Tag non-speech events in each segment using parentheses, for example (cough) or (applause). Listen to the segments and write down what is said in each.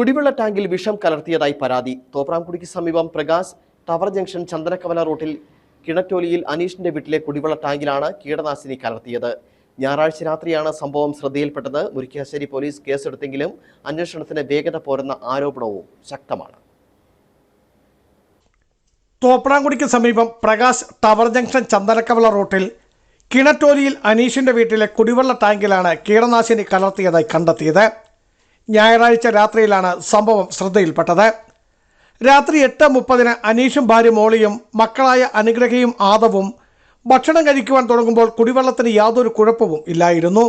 കുടിവെള്ള ടാങ്കിൽ വിഷം കലർത്തിയതായി പരാതി. തോപ്രാംകുടിക്ക് സമീപം പ്രകാശ് ടവർ ജംഗ്ഷൻ ചന്ദനക്കവല റോഡിൽ കിണറ്റോലിയിൽ അനീഷിന്റെ വീട്ടിലെ കുടിവെള്ള ടാങ്കിലാണ് കീടനാശിനി കലർത്തിയത്. ഞായറാഴ്ച രാത്രിയാണ് സംഭവം ശ്രദ്ധയിൽപ്പെട്ടത്. മുരിക്കാശ്ശേരി പോലീസ് കേസെടുത്തെങ്കിലും അന്വേഷണത്തിന് വേഗത പോരെന്ന ആരോപണവും ശക്തമാണ്. തോപ്രാംകുടിക്ക് സമീപം പ്രകാശ് ടവർ ജംഗ്ഷൻ ചന്ദനക്കവല റോഡിൽ കിണറ്റോലിയിൽ അനീഷിന്റെ വീട്ടിലെ കുടിവെള്ള ടാങ്കിലാണ് കീടനാശിനി കലർത്തിയതായി കണ്ടെത്തിയത്. ഞായറാഴ്ച രാത്രിയിലാണ് സംഭവം ശ്രദ്ധയിൽപ്പെട്ടത്. രാത്രി എട്ട് മുപ്പതിന് അനീഷും ഭാര്യ മോളിയും മക്കളായ അനുഗ്രഹയും ആദവും ഭക്ഷണം കഴിക്കുവാൻ തുടങ്ങുമ്പോൾ കുടിവെള്ളത്തിന് യാതൊരു കുഴപ്പവും ഇല്ലായിരുന്നു.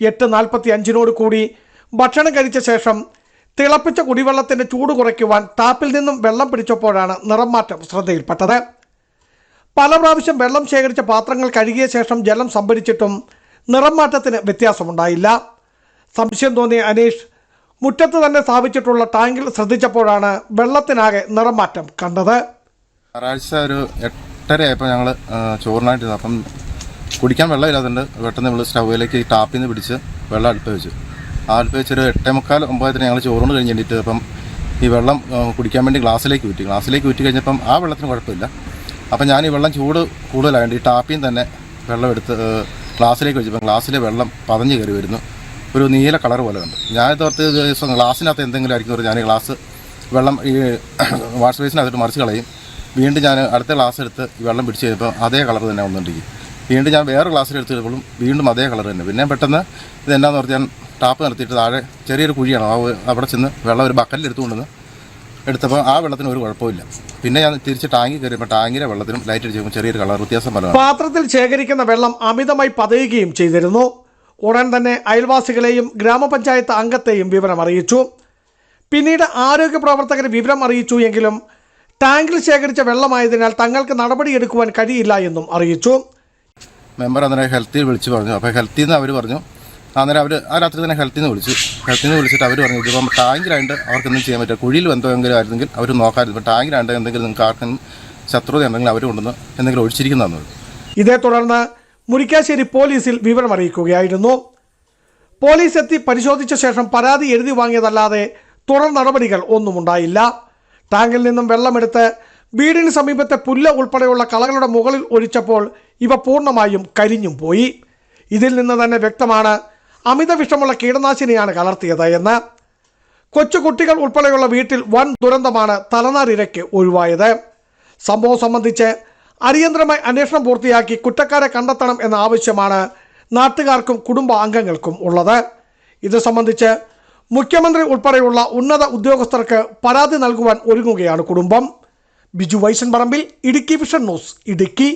എട്ട് നാൽപ്പത്തി അഞ്ചിനോട് കൂടി ഭക്ഷണം കഴിച്ച ശേഷം തിളപ്പിച്ച കുടിവെള്ളത്തിന്റെ ചൂട് കുറയ്ക്കുവാൻ ടാപ്പിൽ നിന്നും വെള്ളം പിടിച്ചപ്പോഴാണ് നിറം മാറ്റം ശ്രദ്ധയിൽപ്പെട്ടത്. പല പ്രാവശ്യം വെള്ളം ശേഖരിച്ച പാത്രങ്ങൾ കഴുകിയ ശേഷം ജലം സംഭരിച്ചിട്ടും നിറം മാറ്റത്തിന് വ്യത്യാസമുണ്ടായില്ല. സംശയം തോന്നിയ അനീഷ് മുറ്റത്ത് തന്നെ സ്ഥാപിച്ചിട്ടുള്ള ടാങ്കിൽ ശ്രദ്ധിച്ചപ്പോഴാണ് വെള്ളത്തിനാകെ നിറം മാറ്റം കണ്ടത്. ഞായറാഴ്ച ഒരു എട്ടര ആയപ്പോൾ ഞങ്ങൾ ചോറിനായിട്ട്. അപ്പം കുടിക്കാൻ വെള്ളമില്ലാതുണ്ട് പെട്ടെന്ന് നമ്മൾ സ്റ്റൗവിലേക്ക് ടാപ്പിൽ നിന്ന് പിടിച്ച് വെള്ളം അടുപ്പ് വെച്ചു ആ അടുപ്പ് വെച്ചൊരു എട്ടേ മുക്കാൽ ഒമ്പതിന് ഞങ്ങൾ ചോറുകൊണ്ട് കഴിഞ്ഞിട്ട് അപ്പം ഈ വെള്ളം കുടിക്കാൻ വേണ്ടി ഗ്ലാസ്സിലേക്ക് ഊറ്റി. ഗ്ലാസ്സിലേക്ക് ഊറ്റി കഴിഞ്ഞപ്പം ആ വെള്ളത്തിന് കുഴപ്പമില്ല. അപ്പം ഞാൻ ഈ വെള്ളം ചൂട് കൂടുതലായതുകൊണ്ട് ഈ ടാപ്പിൽ തന്നെ വെള്ളം എടുത്ത് ഗ്ലാസ്സിലേക്ക് വെച്ചപ്പം ഗ്ലാസ്സിലെ വെള്ളം പതഞ്ഞ് കയറി വരുന്നു. ഒരു നീല കളർ പോലെ ഉണ്ട്. ഞാൻ തോർത്ത് ദിവസം ഗ്ലാസ്സിനകത്ത് എന്തെങ്കിലും ആയിരിക്കും ഞാൻ ഗ്ലാസ് വെള്ളം ഈ (coughs) വാഷ് ബേസിനകത്തിട്ട് മറിച്ച് കളയും. വീണ്ടും ഞാൻ അടുത്ത ഗ്ലാസ് എടുത്ത് വെള്ളം പിടിച്ച് കഴിഞ്ഞപ്പോൾ അതേ കളർ തന്നെ വന്നുകൊണ്ടിരിക്കും വീണ്ടും ഞാൻ വേറെ ഗ്ലാസ്സിൽ എടുത്ത് കഴിഞ്ഞപ്പോഴും വീണ്ടും അതേ കളർ തന്നെ. പിന്നെ പെട്ടെന്ന് ഇത് എന്നാന്ന് പറഞ്ഞാൽ ഞാൻ ടാപ്പ് നിർത്തിയിട്ട് താഴെ ചെറിയൊരു കുഴിയാണ്. ആ അവിടെ ചെന്ന് വെള്ളം ഒരു ബക്കറ്റിൽ എടുത്തുകൊണ്ടുവന്ന് എടുത്തപ്പോൾ ആ വെള്ളത്തിന് ഒരു കുഴപ്പമില്ല പിന്നെ ഞാൻ തിരിച്ച് ടാങ്കി കയറിയപ്പോൾ ടാങ്കിലെ വെള്ളത്തിനും ലൈറ്റ് അടിച്ചപ്പോൾ ചെറിയൊരു കളർ വ്യത്യാസം പറഞ്ഞു പാത്രത്തിൽ ശേഖരിക്കുന്ന വെള്ളം അമിതമായി പതയുകയും ചെയ്തിരുന്നു. ഉടൻ തന്നെ അയൽവാസികളെയും ഗ്രാമപഞ്ചായത്ത് അംഗത്തെയും വിവരം അറിയിച്ചു. പിന്നീട് ആരോഗ്യ പ്രവർത്തകർ വിവരം അറിയിച്ചു എങ്കിലും ടാങ്കിൽ ശേഖരിച്ച വെള്ളമായതിനാൽ തങ്ങൾക്ക് നടപടിയെടുക്കുവാൻ കഴിയില്ല എന്നും അറിയിച്ചു. മെമ്പർ അന്നേരം ഹെൽത്തിൽ വിളിച്ചു പറഞ്ഞു. അപ്പോൾ ഹെൽത്തിൽ നിന്ന് അവർ പറഞ്ഞു. അന്നേരം അവർ ആ രാത്രി തന്നെ ഹെൽത്തിൽ നിന്ന് വിളിച്ചു. ഹെൽത്തിൽ നിന്ന് വിളിച്ചിട്ട് അവർ പറഞ്ഞു ഇതിപ്പം ടാങ്കിലായിട്ട് അവർക്കൊന്നും ചെയ്യാൻ പറ്റില്ല. കുഴിയിൽ എന്തെങ്കിലും ആയിരുന്നെങ്കിൽ അവർ നോക്കാറില്ല ഇപ്പം ടാങ്കിലായിട്ട് എന്തെങ്കിലും നിങ്ങൾക്ക് ആർക്കും ശത്രുത ഉണ്ടെങ്കിൽ അവർ കൊണ്ടുവന്ന് എന്തെങ്കിലും ഒഴിച്ചിരിക്കുന്നതെന്ന് പറഞ്ഞു. ഇതേ തുടർന്ന് മുരിക്കാശ്ശേരി പോലീസിൽ വിവരം അറിയിക്കുകയായിരുന്നു. പോലീസ് എത്തി പരിശോധിച്ച ശേഷം പരാതി എഴുതി വാങ്ങിയതല്ലാതെ തുടർ നടപടികൾ ഒന്നുമുണ്ടായില്ല. ടാങ്കിൽ നിന്നും വെള്ളമെടുത്ത് വീടിന് സമീപത്തെ പുല്ല് ഉൾപ്പെടെയുള്ള കളകളുടെ മുകളിൽ ഒഴിച്ചപ്പോൾ ഇവ പൂർണമായും കരിഞ്ഞും പോയി. ഇതിൽ നിന്ന് തന്നെ വ്യക്തമാണ് അമിത വിഷമുള്ള കീടനാശിനിയാണ് കലർത്തിയത് എന്ന്. കൊച്ചു കുട്ടികൾ ഉൾപ്പെടെയുള്ള വീട്ടിൽ വൻ ദുരന്തമാണ് തലനാരിരയ്ക്ക് ഒഴിവായത്. സംഭവം സംബന്ധിച്ച് അടിയന്തരമായി അന്വേഷണം പൂർത്തിയാക്കി കുറ്റക്കാരെ കണ്ടെത്തണം എന്ന ആവശ്യമാണ് നാട്ടുകാർക്കും കുടുംബ അംഗങ്ങൾക്കും ഉള്ളത്. ഇത് സംബന്ധിച്ച് മുഖ്യമന്ത്രി ഉൾപ്പെടെയുള്ള ഉന്നത ഉദ്യോഗസ്ഥർക്ക് പരാതി നൽകുവാൻ ഒരുങ്ങുകയാണ് കുടുംബം. Biju Vaishan Parambil Idukki vision news Idukki.